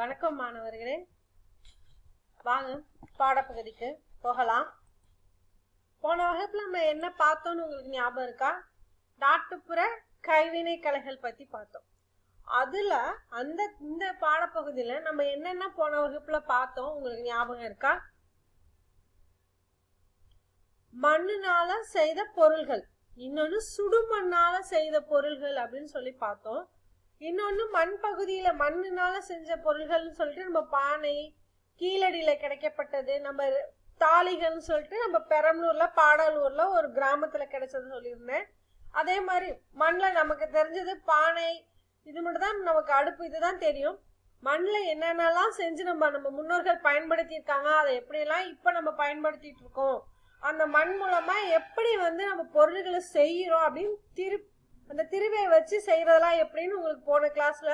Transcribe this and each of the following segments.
வணக்கம் மாணவர்களே. வாங்க பாடப்பகுதிக்கு போகலாம். போன வகுப்புல நம்ம என்ன பார்த்தோம்னு உங்களுக்கு ஞாபகம் இருக்கா? நாட்டுப்புற கைவினை கலைகள் பத்தி பார்த்தோம். அதுல அந்த இந்த பாடப்பகுதியில நம்ம என்னென்ன போன வகுப்புல பார்த்தோம் உங்களுக்கு ஞாபகம் இருக்கா? மண்ணுனால செய்த பொருள்கள். இன்னொன்னு சுடுமண்ணால செய்த பொருள்கள் அப்படின்னு சொல்லி பார்த்தோம். இன்னொன்று மண் பகுதியில் மண்ணினால செஞ்ச பொருள்கள்னு சொல்லிட்டு நம்ம பானை கீழடியில் கிடைக்கப்பட்டது நம்ம தாளிகள்னு சொல்லிட்டு நம்ம பெரம்பலூர்ல பாடலூரில் ஒரு கிராமத்துல கிடைச்சதுன்னு சொல்லியிருந்தேன். அதே மாதிரி மண்ணில் நமக்கு தெரிஞ்சது பானை இது மட்டும் தான் நமக்கு அடுப்பு இதுதான் தெரியும். மண்ணில் என்னென்னலாம் செஞ்சு நம்ம நம்ம முன்னோர்கள் பயன்படுத்தியிருக்காங்க அதை எப்படியெல்லாம் இப்போ நம்ம பயன்படுத்திட்டு இருக்கோம் அந்த மண் மூலமா எப்படி வந்து நம்ம பொருள்களை செய்யறோம் அப்படின்னு திரு அந்த திருவையை வச்சு செய்வதெல்லாம் எப்படின்னு உங்களுக்கு போன கிளாஸ்ல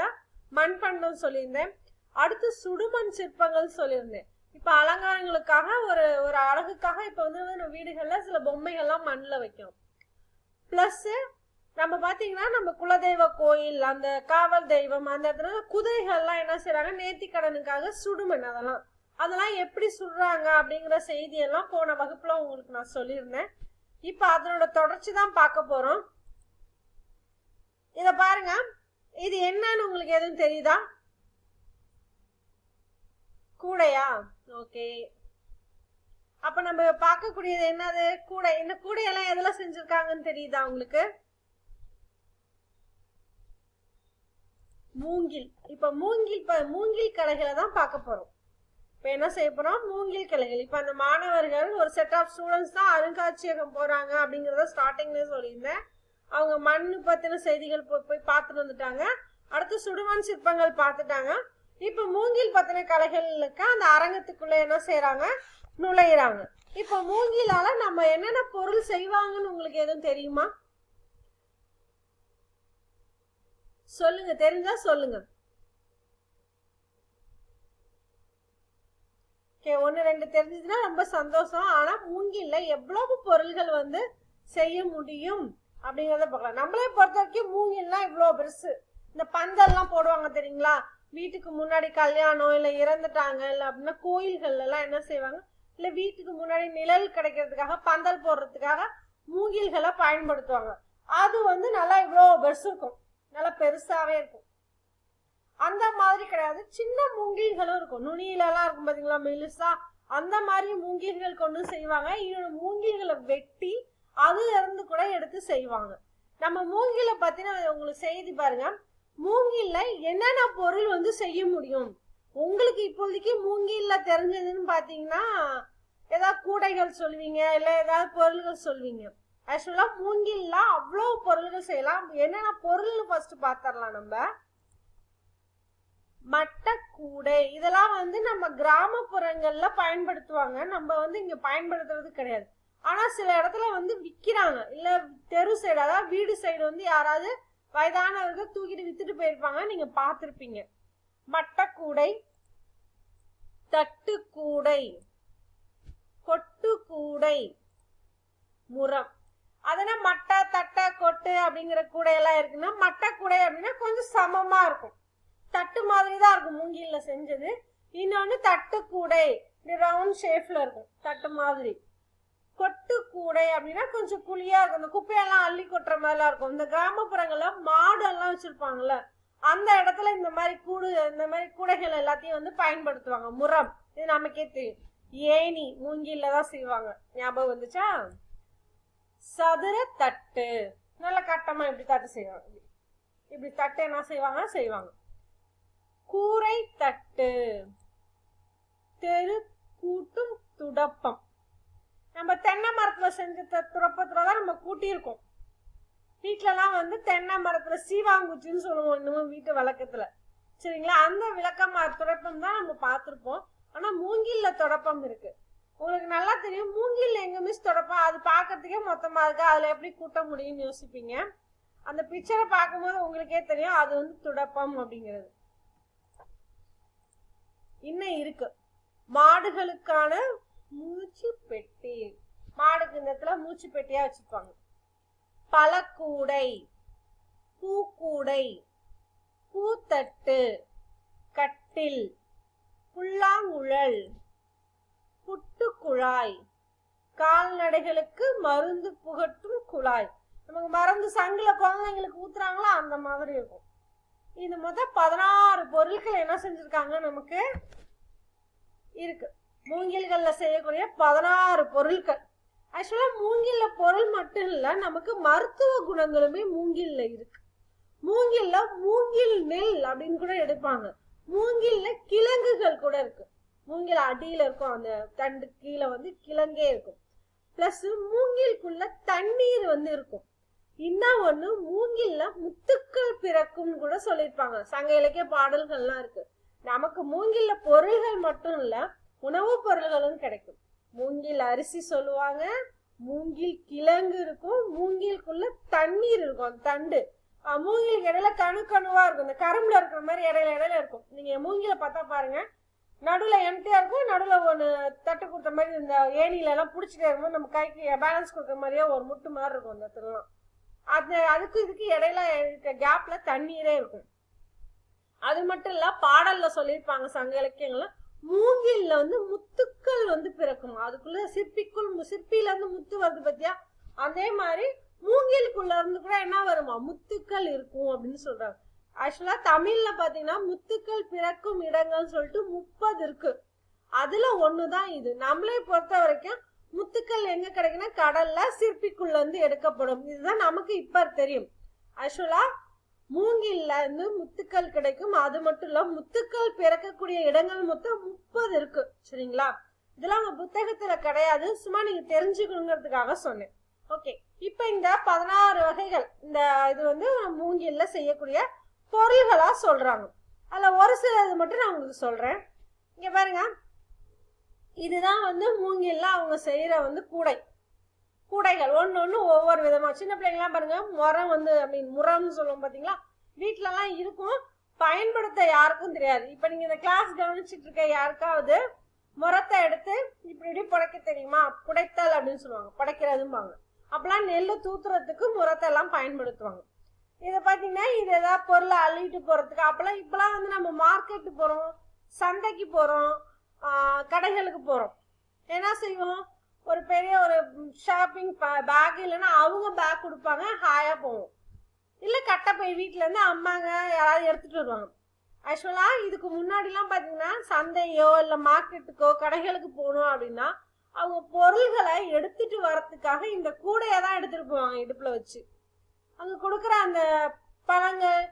மண்பண்டம் சொல்லியிருந்தேன். அடுத்து சுடுமண் சிற்பங்கள் சொல்லியிருந்தேன். இப்போ அலங்காரங்களுக்காக ஒரு ஒரு அழகுக்காக இப்போ வந்து நம்ம வீடுகளில் சில பொம்மைகள்லாம் மண்ணில் வைக்கும் ப்ளஸ்ஸு நம்ம பார்த்தீங்கன்னா நம்ம குலதெய்வ கோயில் அந்த காவல் தெய்வம் அந்த இடத்துல குதிரைகள்லாம் என்ன செய்யறாங்க நேர்த்தி கடனுக்காக சுடுமண் அதெல்லாம். அதெல்லாம் எப்படி சுடுறாங்க அப்படிங்கிற செய்தியெல்லாம் போன வகுப்புல உங்களுக்கு நான் சொல்லியிருந்தேன். இப்போ அதனோட தொடர்ச்சி தான் பார்க்க போறோம். இத பாருங்க. இது என்னன்னு உங்களுக்கு எதுவும் தெரியுதா? கூடையா? ஓகே அப்ப நம்ம பார்க்கக்கூடியது என்னது? கூடை. இந்த கூடையெல்லாம் எதெல்லாம் செஞ்சிருக்காங்கன்னு தெரியுதா உங்களுக்கு? மூங்கில். இப்ப மூங்கில் மூங்கில் கலைகளை தான் பார்க்க போறோம். இப்ப என்ன செய்ய போறோம்? மூங்கில் கலைகள். இப்ப அந்த மாணவர்கள் ஒரு செட் ஆஃப் ஸ்டூடெண்ட்ஸ் தான் அருங்காட்சியகம் போறாங்க அப்படிங்கறத ஸ்டார்டிங்ல சொல்லியிருந்தேன். அவங்க மண் பத்தின செய்திகள் போய் போய் பார்த்துட்டு வந்துட்டாங்க. அடுத்து சுடுமண் சிற்பங்கள் பார்த்துட்டாங்க. இப்ப மூங்கில் பத்தின கலைகளுக்கு அந்த அரங்கத்துக்குள்ள என்ன செய்யறாங்க நுழையிறாங்க. இப்ப மூங்கிலால நம்ம என்னென்ன பொருள் செய்வாங்கன்னு உங்களுக்கு எதுவும் தெரியுமா? சொல்லுங்க. தெரிஞ்சா சொல்லுங்க. ஓகே ஒன்று ரெண்டு தெரிஞ்சதுன்னா ரொம்ப சந்தோஷம். ஆனா மூங்கில்ல எவ்வளவு பொருள்கள் வந்து செய்ய முடியும்? அப்படிங்கிறத பார்க்கலாம். நம்மளே பொறுத்த வரைக்கும் மூங்கில்லாம் இவ்வளோ பெருசு. இந்த பந்தல்லாம் போடுவாங்க தெரியுங்களா? வீட்டுக்கு முன்னாடி கல்யாணம் இல்லை இறந்துட்டாங்க இல்லை அப்படின்னா கோயில்கள்ல எல்லாம் என்ன செய்வாங்க? இல்லை வீட்டுக்கு முன்னாடி நிழல் கிடைக்கிறதுக்காக பந்தல் போடுறதுக்காக மூங்கில்களை பயன்படுத்துவாங்க. அது வந்து நல்லா இவ்வளோ பெருசு இருக்கும். நல்லா பெருசாகவே இருக்கும். அந்த மாதிரி கிடையாது. சின்ன மூங்கில்களும் இருக்கும். நுனியிலலாம் இருக்கும் பார்த்தீங்களா மெலுசா அந்த மாதிரி மூங்கில்கள் கொண்டு செய்வாங்க. இன்னொரு மூங்கில்களை வெட்டி அதுல இருந்து கூட எடுத்து செய்வாங்க. நம்ம மூங்கில பத்தின உங்களுக்கு செய்தி பாருங்க. மூங்கில்ல என்னென்ன பொருள் வந்து செய்ய முடியும்? உங்களுக்கு இப்போதைக்கு மூங்கில்ல தெரிஞ்சதுன்னு பாத்தீங்கன்னா ஏதாவது கூடைகள் சொல்லுவீங்க இல்ல ஏதாவது பொருள்கள் சொல்லுவீங்க. ஆக்சுவலா மூங்கில்ல அவ்வளவு பொருள்கள் செய்யலாம். என்னென்ன பொருள்னு ஃபர்ஸ்ட் பாத்திரலாம் நம்ம. மட்டக்கூடை. இதெல்லாம் வந்து நம்ம கிராமப்புறங்கள்ல பயன்படுத்துவாங்க. நம்ம வந்து இங்க பயன்படுத்துறது கிடையாது. ஆனால் சில இடத்துல வந்து விற்கிறாங்க இல்லை தெரு சைடு அதாவது வீடு சைடு வந்து யாராவது வயதானவர்கள் தூக்கிட்டு வித்துட்டு போயிருப்பாங்க. நீங்க பார்த்துருப்பீங்க. மட்டக்கூடை தட்டுக்கூடை கொட்டுக்கூடை முறம். அதனால் மட்டை தட்டை கொட்டு அப்படிங்கிற கூடையெல்லாம் இருக்குன்னா மட்டை கூடை அப்படின்னா கொஞ்சம் சமமாக இருக்கும். தட்டு மாதிரி தான் இருக்கும் மூங்கிலில் செஞ்சது. இன்னொன்று தட்டு கூடை ரவுண்ட் ஷேப்பில் இருக்கும். தட்டு மாதிரி. கொட்டு கூடை அப்படின்னா கொஞ்சம் குழியா இருக்கும். இந்த குப்பையெல்லாம் அள்ளி கொட்டுற மாதிரிலாம் இருக்கும். இந்த கிராமப்புறங்கள்ல மாடெல்லாம் வச்சிருப்பாங்கல்ல அந்த இடத்துல இந்த மாதிரி கூடு இந்த மாதிரி கூடைகள் எல்லாத்தையும் வந்து பயன்படுத்துவாங்க. முரம் இது நமக்கே தெரியும். ஏணி மூங்கில தான் செய்வாங்க. ஞாபகம் வந்துச்சா? சதுர தட்டு. நல்ல கட்டமா இப்படி தட்டு செய்வாங்க. இப்படி தட்டு என்ன செய்வாங்க செய்வாங்க. கூரை தட்டு. தெரு கூட்டும் துடப்பம். நம்ம தென்னை மரத்தில் செஞ்ச துரப்பத்தில் தான் நம்ம கூட்டியிருக்கோம். வீட்டிலலாம் வந்து தென்னை மரத்தில் சீவாங்குச்சின்னு சொல்லுவோம் இன்னமும் வீட்டு வழக்கத்தில். சரிங்களா? அந்த விளக்கம் துடப்பம் தான் நம்ம பார்த்துருப்போம். ஆனால் மூங்கில்ல துடப்பம் இருக்கு. உங்களுக்கு நல்லா தெரியும் மூங்கில் எங்க மிஸ் தொடப்பம் அது பார்க்கறதுக்கே மொத்தமாக இருக்கு. அதில் எப்படி கூட்ட முடியும்னு யோசிப்பீங்க. அந்த பிக்சரை பார்க்கும்போது உங்களுக்கே தெரியும் அது வந்து துடப்பம் அப்படிங்கிறது. இன்னும் இருக்கு. மாடுகளுக்கான மூச்சு பெட்டி மாடுக்கு இந்த இடத்துல மூச்சு பெட்டியா வச்சிருப்பாங்க பழக்கூடை பூக்கூடை பூத்தட்டு கட்டில் புல்லாங்குழல் புட்டுக்குழாய் கால்நடைகளுக்கு மருந்து புகட்டும் குழாய். நமக்கு மருந்து சங்கில் குழந்தைங்களுக்கு ஊத்துறாங்களோ? அந்த மாதிரி இருக்கும். இது மொத்தம் பதினாறு பொருட்கள் என்ன செஞ்சிருக்காங்க நமக்கு? இருக்கு. மூங்கில்கள்ல செய்யக்கூடிய பதினாறு பொருட்கள் ஆக்சுவலா மூங்கில்ல பொருள் மட்டும் இல்ல நமக்கு மருத்துவ குணங்களுமே மூங்கில்ல இருக்கு. மூங்கில்ல மூங்கில் நெல் அப்படின்னு கூட எடுப்பாங்க. மூங்கில்ல கிழங்குகள் கூட இருக்கு. மூங்கில் அடியில இருக்கும் அந்த தண்டு கீழே வந்து கிழங்கே இருக்கும். பிளஸ் மூங்கிலுக்குள்ள தண்ணீர் வந்து இருக்கும். இன்னும் ஒண்ணு மூங்கில்ல முத்துக்கள் பிறக்கும் கூட சொல்லியிருப்பாங்க. சங்க இலக்கிய பாடல்கள்லாம் இருக்கு. நமக்கு மூங்கில்ல பொருள்கள் மட்டும் இல்லை உணவுப் பொருள்களும் கிடைக்கும். மூங்கில் அரிசி சொல்லுவாங்க. மூங்கில் கிழங்கு இருக்கும். மூங்கிலுக்குள்ள தண்ணீர் இருக்கும். அந்த தண்டு. மூங்கிலுக்கு இடையில கணு கணுவா இருக்கும். இந்த கரும்புல இருக்கிற மாதிரி இடையில இடையில இருக்கும். நீங்க மூங்கில பார்த்தா பாருங்க. நடுவுல எம்டியா இருக்கும். நடுவுல ஒன்று தட்டு கொடுத்த மாதிரி இந்த ஏணியில எல்லாம் பிடிச்சிட்டே இருக்கும்போது நம்ம கைக்கு பேலன்ஸ் கொடுக்குற மாதிரியே ஒரு முட்டு மாதிரி இருக்கும் அந்த இடத்துலலாம். அது அதுக்கு இதுக்கு இடையில இருக்க கேப்ல தண்ணீரே இருக்கும். அது மட்டும் இல்ல பாடல்ல சொல்லியிருப்பாங்க சங்க இலக்கியங்கள்லாம் மூங்கில்ல வந்து முத்துக்கள் வந்து பிறக்கும். அதுக்குள்ள சிற்பிக்குள் சிற்பியில இருந்து முத்து வருது பத்தியா? அதே மாதிரி மூங்கிலுக்குள்ள இருந்து கூட என்ன வருமா? முத்துக்கள் இருக்கும் அப்படின்னு சொல்றாங்க. ஆக்சுவலா தமிழ்ல பாத்தீங்கன்னா முத்துக்கள் பிறக்கும் இடங்கள்னு சொல்லிட்டு முப்பது இருக்கு. அதுல ஒண்ணுதான் இது. நம்மளே பொறுத்த வரைக்கும் முத்துக்கள் எங்க கிடைக்குன்னா கடல்ல சிற்பிக்குள்ள இருந்து எடுக்கப்படும். இதுதான் நமக்கு இப்ப தெரியும். ஆக்சுவலா மூங்கில்ல இருந்து முத்துக்கள் கிடைக்கும். அது மட்டும் இல்ல முத்துக்கள் பிறக்கக்கூடிய இடங்கள் மொத்தம் முப்பது இருக்கு. சரிங்களா? இதெல்லாம் உங்க புத்தகத்துல கிடையாது. சும்மா நீங்க தெரிஞ்சுக்கணுங்கிறதுக்காக சொன்னேன். ஓகே இப்ப இந்த பதினாறு வகைகள் இந்த இது வந்து மூங்கில்ல செய்யக்கூடிய பொருள்களா சொல்றாங்க. அதுல ஒரு சில இது மட்டும் நான் உங்களுக்கு சொல்றேன். இங்க பாருங்க. இதுதான் வந்து மூங்கில்ல அவங்க செய்யற வந்து கூடை. கூடைகள். ஒன்று ஒன்று ஒவ்வொரு விதமாக சின்ன பிள்ளைங்களாம் பாருங்க முறம் வந்து ஐ மீன் சொல்லுவோம் பார்த்தீங்களா வீட்டிலலாம் இருக்கும். பயன்படுத்த யாருக்கும் தெரியாது. இப்போ நீங்கள் இந்த கிளாஸ் கவனிச்சிட்டு இருக்க யாருக்காவது முறத்தை எடுத்து இப்படி இப்படி புடைக்க தெரியுமா? புடைத்தல் அப்படின்னு சொல்லுவாங்க. புடைக்கிறதும்பாங்க. அப்பெல்லாம் நெல் தூத்துறதுக்கு முரத்தை எல்லாம் பயன்படுத்துவாங்க. இதை பார்த்தீங்கன்னா இது ஏதாவது பொருளை அள்ளிட்டு போகிறதுக்கு அப்போல்லாம் இப்போலாம் வந்து நம்ம மார்க்கெட்டு போகிறோம் சந்தைக்கு போகிறோம் கடைகளுக்கு போகிறோம் என்ன செய்வோம்? ஒரு பெரிய ஒரு ஷாப்பிங் பேக் இல்லைன்னா அவங்க பேக் கொடுப்பாங்க ஹாயா போவோம் இல்ல கட்டை போய் வீட்டிலேருந்து இருந்து அம்மாங்க யாராவது எடுத்துட்டு வருவாங்க. ஆக்சுவலா இதுக்கு முன்னாடிலாம் பாத்தீங்கன்னா சந்தையோ இல்ல மார்க்கெட்டுக்கோ கடைகளுக்கு போகணும் அப்படின்னா அவங்க பொருள்களை எடுத்துட்டு வர்றதுக்காக இந்த கூடையை தான் எடுத்துட்டு போவாங்க இடுப்புல வச்சு. அங்க கொடுக்குற அந்த பழங்கள்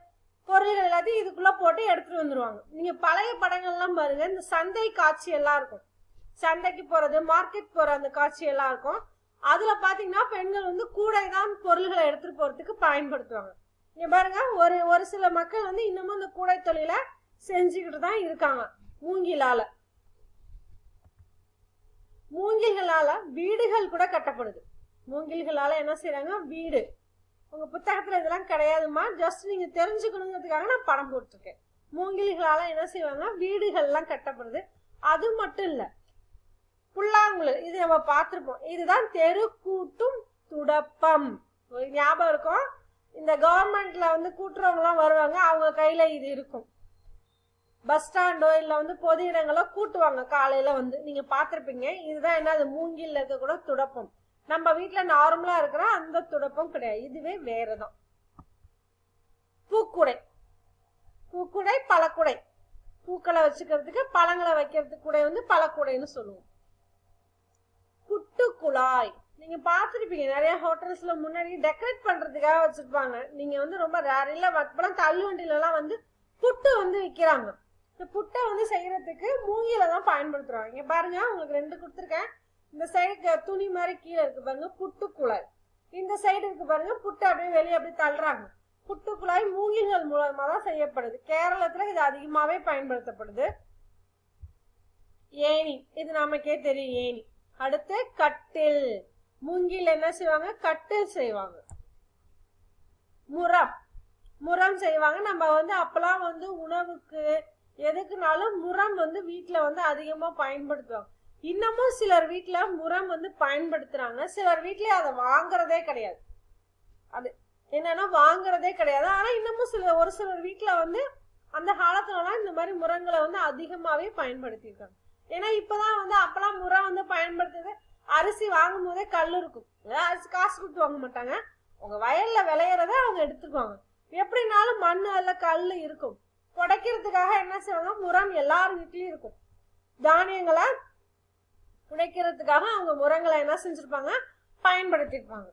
பொருள்கள் எல்லாத்தையும் இதுக்குள்ள போட்டு எடுத்துட்டு வந்துருவாங்க. நீங்க பழைய படங்கள்லாம் பாருங்க இந்த சந்தை காட்சி எல்லாம் இருக்கும். சந்தைக்கு போறது மார்க்கெட் போற அந்த காட்சி எல்லாம் இருக்கும். அதுல பாத்தீங்கன்னா பெண்கள் வந்து கூடை தான் பொருள்களை எடுத்துட்டு போறதுக்கு பயன்படுத்துவாங்க. இங்க பாருங்க ஒரு ஒரு சில மக்கள் வந்து இன்னமும் இந்த கூடை தொழிலை செஞ்சுக்கிட்டு தான் இருக்காங்க. மூங்கிலால. மூங்கில்களால வீடுகள் கூட கட்டப்படுது. மூங்கில்களால என்ன செய்யறாங்க வீடு. உங்க புத்தகத்துல இதெல்லாம் கிடையாதுமா ஜஸ்ட் நீங்க தெரிஞ்சுக்கணுங்கிறதுக்காக நான் படம் போட்டிருக்கேன். மூங்கில்களால என்ன செய்வாங்க வீடுகள்லாம் கட்டப்படுது. அது மட்டும் இல்லை புல்லாங்குழல் இது நம்ம பார்த்துருப்போம். இதுதான் தெருக்கூட்டும் துடப்பம். ஒரு ஞாபகம் இருக்கும் இந்த கவர்மெண்ட்ல வந்து கூட்டுறவங்கலாம் வருவாங்க. அவங்க கையில இது இருக்கும். பஸ் ஸ்டாண்டோ இல்லை வந்து பொது இடங்களோ கூட்டுவாங்க காலையில வந்து. நீங்க பார்த்துருப்பீங்க. இதுதான் என்ன? அது மூங்கில் இருக்க கூட துடப்பம். நம்ம வீட்டில் நார்மலா இருக்கிற அந்த துடப்பம் கிடையாது. இதுவே வேறதான். பூக்குடை. பூக்குடை பழக்குடை. பூக்களை வச்சுக்கிறதுக்கு பழங்களை வைக்கிறதுக்கு கூட வந்து பழக்குடைன்னு சொல்லுவோம். புட்டு குழாய். நீங்க பார்த்துருப்பீங்க நிறைய ஹோட்டல்ஸ்ல முன்னாடி டெக்கரேட் பண்றதுக்காக வச்சிருப்பாங்க. நீங்க வந்து ரொம்ப ரேர் இல்ல இப்பெல்லாம் தள்ளுவண்டிலலாம் எல்லாம் வந்து புட்டு வந்து விக்கிறாங்க. இந்த புட்டை வந்து செய்யறதுக்கு மூங்கில தான் பயன்படுத்துறாங்க. இங்க பாருங்க உங்களுக்கு ரெண்டு கொடுத்துருக்கேன். இந்த சைடு துணி மாதிரி கீழே இருக்கு பாருங்க புட்டு குழாய். இந்த சைடு இருக்கு பாருங்க புட்டை அப்படியே வெளியே அப்படியே தள்ளுறாங்க. புட்டு குழாய் மூங்கில்கள் மூலமா தான் செய்யப்படுது. கேரளத்துல இது அதிகமாவே பயன்படுத்தப்படுது. ஏணி இது நமக்கே தெரியும் ஏணி. அடுத்து கட்டில். மூங்கில் என்ன செய்வாங்க? கட்டில் செய்வாங்க. முறம். முறம் செய்வாங்க. நம்ம வந்து அப்பெல்லாம் வந்து உணவுக்கு எதுக்குனாலும் முறம் வந்து வீட்டில் வந்து அதிகமாக பயன்படுத்துவாங்க. இன்னமும் சிலர் வீட்டில் முறம் வந்து பயன்படுத்துறாங்க. சிலர் வீட்ல அதை வாங்குறதே கிடையாது. அது என்னன்னா வாங்குறதே கிடையாது. ஆனால் இன்னமும் சில ஒரு சிலர் வீட்டில் வந்து அந்த காலத்துலலாம் இந்த மாதிரி முரங்களை வந்து அதிகமாகவே பயன்படுத்தியிருக்காங்க. ஏன்னா இப்பதான் வந்து அப்பெல்லாம் முறை வந்து பயன்படுத்துறது அரிசி வாங்கும் போதே கல் இருக்கும். அரிசி காசு கொடுத்து வாங்க மாட்டாங்க. உங்க வயல்ல விளையிறத அவங்க எடுத்துக்குவாங்க. எப்படினாலும் மண் அல்ல கல் இருக்கும். புடைக்கிறதுக்காக என்ன செய்வாங்க? முரம் எல்லார் வீட்லயும் இருக்கும். தானியங்களை புடைக்கிறதுக்காக அவங்க முரங்களை என்ன செஞ்சிருப்பாங்க? பயன்படுத்திருப்பாங்க.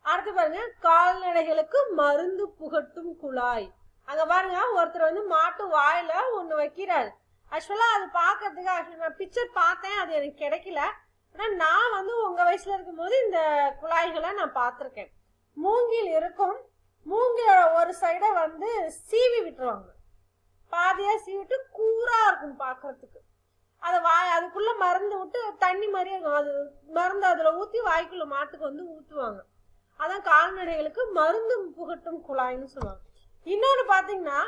அடுத்து பாருங்க கால்நடைகளுக்கு மருந்து புகட்டும் குழாய். அங்க பாருங்க ஒருத்தர் வந்து மாட்டு வாயில ஒண்ணு வைக்கிறாரு. ஆக்சுவலா அது பாக்குறதுக்கு actually நான் பிக்சர் பார்த்தேன் அது எனக்கு கிடைக்கல. ஆனா நான் வந்து உங்க வயசுல இருக்கும்போது இந்த குழாய்களை நான் பார்த்திருக்கேன். மூங்கில் இருக்கும். மூங்கிலோட ஒரு சைடை வந்து சீவி விட்டுருவாங்க. பாதியா சீவிட்டு கூரா இருக்கும் பார்க்கறதுக்கு. அதை வாய் அதுக்குள்ள மருந்து விட்டு தண்ணி மாதிரியே இருக்கும். அது மருந்து அதுல ஊத்தி வாய்க்குள்ள மாட்டுக்கு வந்து ஊத்துவாங்க. அதான் கால்நடைகளுக்கு மருந்து புகட்டும் குழாய்னு சொல்லுவாங்க. இன்னொன்னு பாத்தீங்கன்னா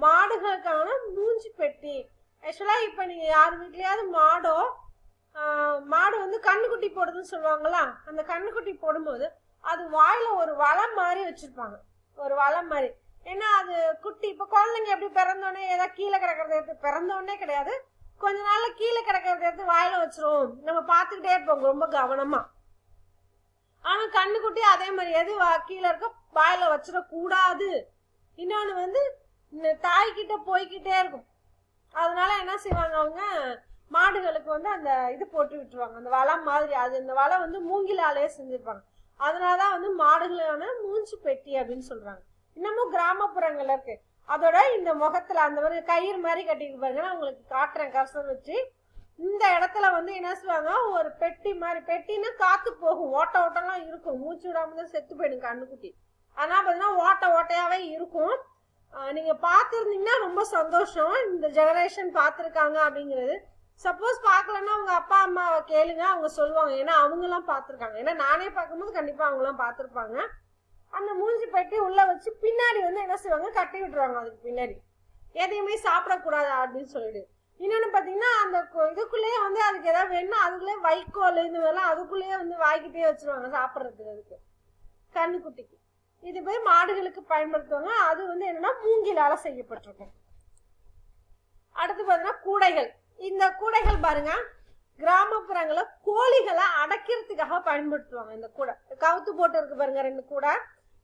மாடுகளுக்கான மூஞ்சி பெட்டி ஆக்சுவலாக இப்போ நீங்கள் யார் வீட்லேயாவது மாடோ மாடு வந்து கண்ணுக்குட்டி போடுதுன்னு சொல்லுவாங்களா அந்த கண்ணுக்குட்டி போடும்போது அது வாயில் ஒரு வளம் மாதிரி வச்சுருப்பாங்க. ஒரு வளம் மாதிரி. ஏன்னா அது குட்டி இப்போ குழந்தைங்க எப்படி பிறந்தோடனே ஏதாவது கீழே கிடக்கிறத எடுத்து பிறந்தோடனே கிடையாது. கொஞ்ச நாள் கீழே கிடக்கிறத எடுத்து வாயில் வச்சிரும். நம்ம பார்த்துக்கிட்டே இருப்போம் ரொம்ப கவனமாக ஆனால் கண்ணுக்குட்டி அதே மாதிரி எது வா- கீழே இருக்க வாயில் வச்சிடக்கூடாது. இன்னொன்று வந்து இந்த தாய்கிட்ட போய்கிட்டே இருக்கும். அதனால என்ன செய்வாங்க அவங்க? மாடுகளுக்கு வந்து அந்த இது போட்டு விட்டுருவாங்க. அந்த வளம் மாதிரி. அது இந்த வளம் வந்து மூங்கிலாலே செஞ்சிருப்பாங்க. அதனாலதான் வந்து மாடுகளான மூஞ்சி பெட்டி அப்படின்னு சொல்றாங்க. இன்னமும் கிராமப்புறங்கள்ல இருக்கு. அதோட இந்த முகத்துல அந்த மாதிரி கயிறு மாதிரி கட்டிட்டு பாருங்க. நான் உங்களுக்கு காட்டுறேன். கசம் வச்சு. இந்த இடத்துல வந்து என்ன செய்வாங்க? ஒரு பெட்டி மாதிரி. பெட்டின்னா காத்து போகும். ஓட்ட ஓட்டம்லாம் இருக்கும். மூச்சு விடாம தான் செத்து போயிடும் கண்ணுக்குட்டி. ஆனா பாத்தீங்கன்னா ஓட்ட ஓட்டையாவே இருக்கும். நீங்க பார்த்துருந்தீங்கன்னா ரொம்ப சந்தோஷம். இந்த ஜெனரேஷன் பார்த்துருக்காங்க அப்படிங்கிறது. சப்போஸ் பார்க்கலன்னா உங்க அப்பா அம்மாவை கேளுங்க. அவங்க சொல்லுவாங்க. ஏன்னா அவங்க எல்லாம் பார்த்துருக்காங்க. ஏன்னா நானே பார்க்கும்போது கண்டிப்பா அவங்க எல்லாம் பார்த்துருப்பாங்க. அந்த மூஞ்சி பெட்டி உள்ள வச்சு பின்னாடி வந்து என்ன செய்வாங்க? கட்டி விட்டுருவாங்க அதுக்கு பின்னாடி. எதையுமே சாப்பிடக்கூடாது அப்படின்னு சொல்லிட்டு. இன்னொன்னு பாத்தீங்கன்னா அந்த கு- இதுக்குள்ளேயே வந்து அதுக்கு ஏதாவது வேணும்னா அதுக்குள்ளேயே வைக்கோல் இந்த மாதிரிலாம் அதுக்குள்ளேயே வந்து வாய்க்கிட்டே வச்சிருவாங்க சாப்பிட்றதுக்கு. அதுக்கு கண்ணுக்குட்டிக்கு. இது போய் மாடுகளுக்கு பயன்படுத்துவாங்க. அது வந்து என்னன்னா மூங்கிலால செய்யப்பட்டிருக்கும். அடுத்து பாத்தீங்கன்னா கூடைகள். இந்த கூடைகள் பாருங்க கிராமப்புறங்களை கோழிகளை அடைக்கிறதுக்காக பயன்படுத்துவாங்க இந்த கூடை. கவுத்து போட்டு இருக்கு பாருங்க ரெண்டு கூடை.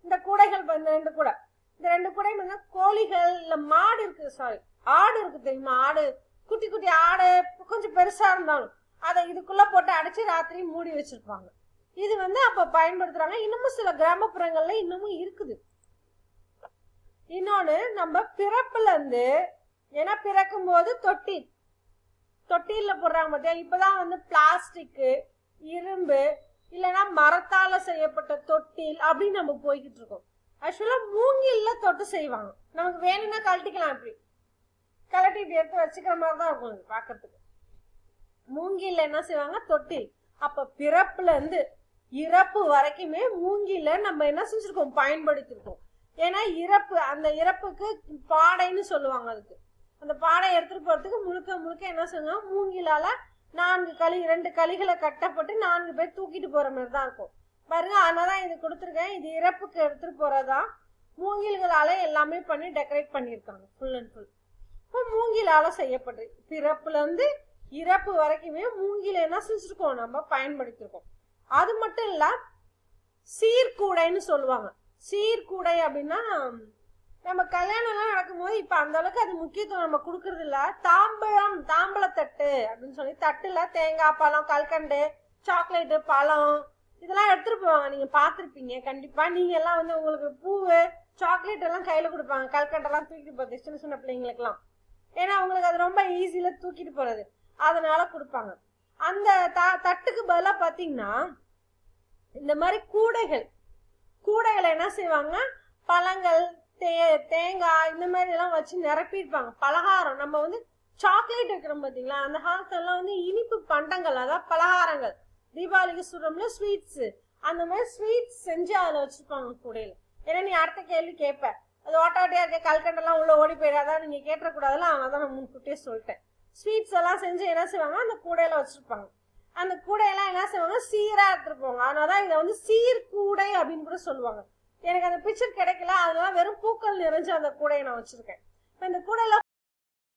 இந்த கூடைகள் இந்த ரெண்டு கூடை. இந்த ரெண்டு கூடை வந்து கோழிகள் இல்ல மாடு இருக்கு சாரி ஆடு இருக்கு தெரியுமா? ஆடு. குட்டி குட்டி ஆடு கொஞ்சம் பெருசா இருந்தாலும் அதை இதுக்குள்ள போட்டு அடைச்சு ராத்திரி மூடி வச்சிருப்பாங்க. இது வந்து அப்ப பயன்படுத்துறாங்க. இன்னமும் சில கிராமப்புறங்கள்ல இன்னமும் இருக்குது. இன்னொன்னு நம்ம பிறப்புல இருந்து ஏன்னா பிறக்கும் போது தொட்டி தொட்டில போடுறாங்க பார்த்தியா இப்பதான் வந்து பிளாஸ்டிக்கு இரும்பு இல்லைன்னா மரத்தால செய்யப்பட்ட தொட்டில் அப்படின்னு நம்ம போய்கிட்டு இருக்கோம். ஆக்சுவலா மூங்கில்ல தொட்டு செய்வாங்க. நமக்கு வேணும்னா கழட்டிக்கலாம் இப்படி. கழட்டி இப்படி எடுத்து வச்சுக்கிற மாதிரி தான் இருக்கும் இது பார்க்கிறதுக்கு மூங்கில்ல என்ன செய்வாங்க? தொட்டில். அப்ப பிறப்புல இருந்து இறப்பு வரைக்குமே மூங்கில நம்ம என்ன செஞ்சிருக்கோம்? பயன்படுத்திருக்கோம். ஏன்னா இறப்பு அந்த இறப்புக்கு பாடைன்னு சொல்லுவாங்க அதுக்கு. அந்த பாடையை எடுத்துட்டு போறதுக்கு முழுக்க முழுக்க என்ன செய்வாங்க மூங்கிலால நான்கு களி ரெண்டு களிகளை கட்டப்பட்டு நான்கு பேர் தூக்கிட்டு போற மாதிரி தான் இருக்கும். பாருங்க அதனாலதான் இது கொடுத்துருக்கேன். இது இறப்புக்கு எடுத்துட்டு போறதா? மூங்கில்களால எல்லாமே பண்ணி டெக்கரேட் பண்ணியிருக்காங்க ஃபுல் அண்ட் ஃபுல் இப்போ மூங்கிலால செய்யப்பட்டு பிறப்புல இருந்து இறப்பு வரைக்குமே மூங்கில என்ன செஞ்சிருக்கோம்? நம்ம பயன்படுத்தியிருக்கோம் அது மட்டும் இல்ல சீர்கூடைன்னு சொல்லுவாங்க. சீர்கூடை அப்படின்னா நம்ம கல்யாணம் எல்லாம் நடக்கும்போது இப்ப அந்த அளவுக்கு அது முக்கியத்துவம் நம்ம கொடுக்கறது இல்ல. தாம்பழம் தாம்பழத்தட்டு அப்படின்னு சொல்லி தட்டுல தேங்காய் பழம் கல்கண்டு சாக்லேட்டு பழம் இதெல்லாம் எடுத்துட்டு போவாங்க. நீங்க பாத்திருப்பீங்க கண்டிப்பா. நீங்க எல்லாம் வந்து உங்களுக்கு பூவு சாக்லேட் எல்லாம் கையில கொடுப்பாங்க. கல்கண்டெல்லாம் தூக்கிட்டு போறது சின்ன சின்ன பிள்ளைங்களுக்கு எல்லாம் ஏன்னா அவங்களுக்கு அது ரொம்ப ஈஸியில தூக்கிட்டு போறது. அதனால கொடுப்பாங்க. அந்த த- தட்டுக்கு பதிலா பாத்தீங்கன்னா இந்த மாதிரி கூடைகள் கூடைகளை என்ன செய்வாங்க? பழங்கள் தே தேங்காய் இந்த மாதிரி எல்லாம் வச்சு நிரப்பியிருப்பாங்க. பலகாரம் நம்ம வந்து சாக்லேட் வைக்கிறோம் பாத்தீங்களா? அந்த காலத்துலலாம் வந்து இனிப்பு பண்டங்கள் அதாவது பலகாரங்கள். தீபாவளிக்கு சுடுறோம்ல ஸ்வீட்ஸ் அந்த மாதிரி ஸ்வீட்ஸ் செஞ்சு அதில் வச்சிருப்பாங்க கூடையில. ஏன்னா நீ அடுத்த கேள்வி கேட்ப அது ஓட்டாட்டியாக இருக்க கல்கண்டெல்லாம் உள்ள ஓடி போயிடாதான் நீங்க கேட்டக்கூடாதுல அதனால நான் முன்கூட்டியே சொல்லிட்டேன். ஸ்வீட்ஸ் எல்லாம் செஞ்சு என்ன செய்வாங்க? அந்த கூடையில வச்சிருப்பாங்க. அந்த கூடையெல்லாம் என்ன செய்வாங்க? சீரா எடுத்துட்டு போவாங்க. அதனாலதான் இதை வந்து சீர் கூடை அப்படின்னு கூட சொல்லுவாங்க. எனக்கு அந்த பிக்சர் கிடைக்கல. அதனால வெறும் பூக்கள் நிறைஞ்ச அந்த கூடையை நான் வச்சிருக்கேன். இப்ப இந்த கூடையில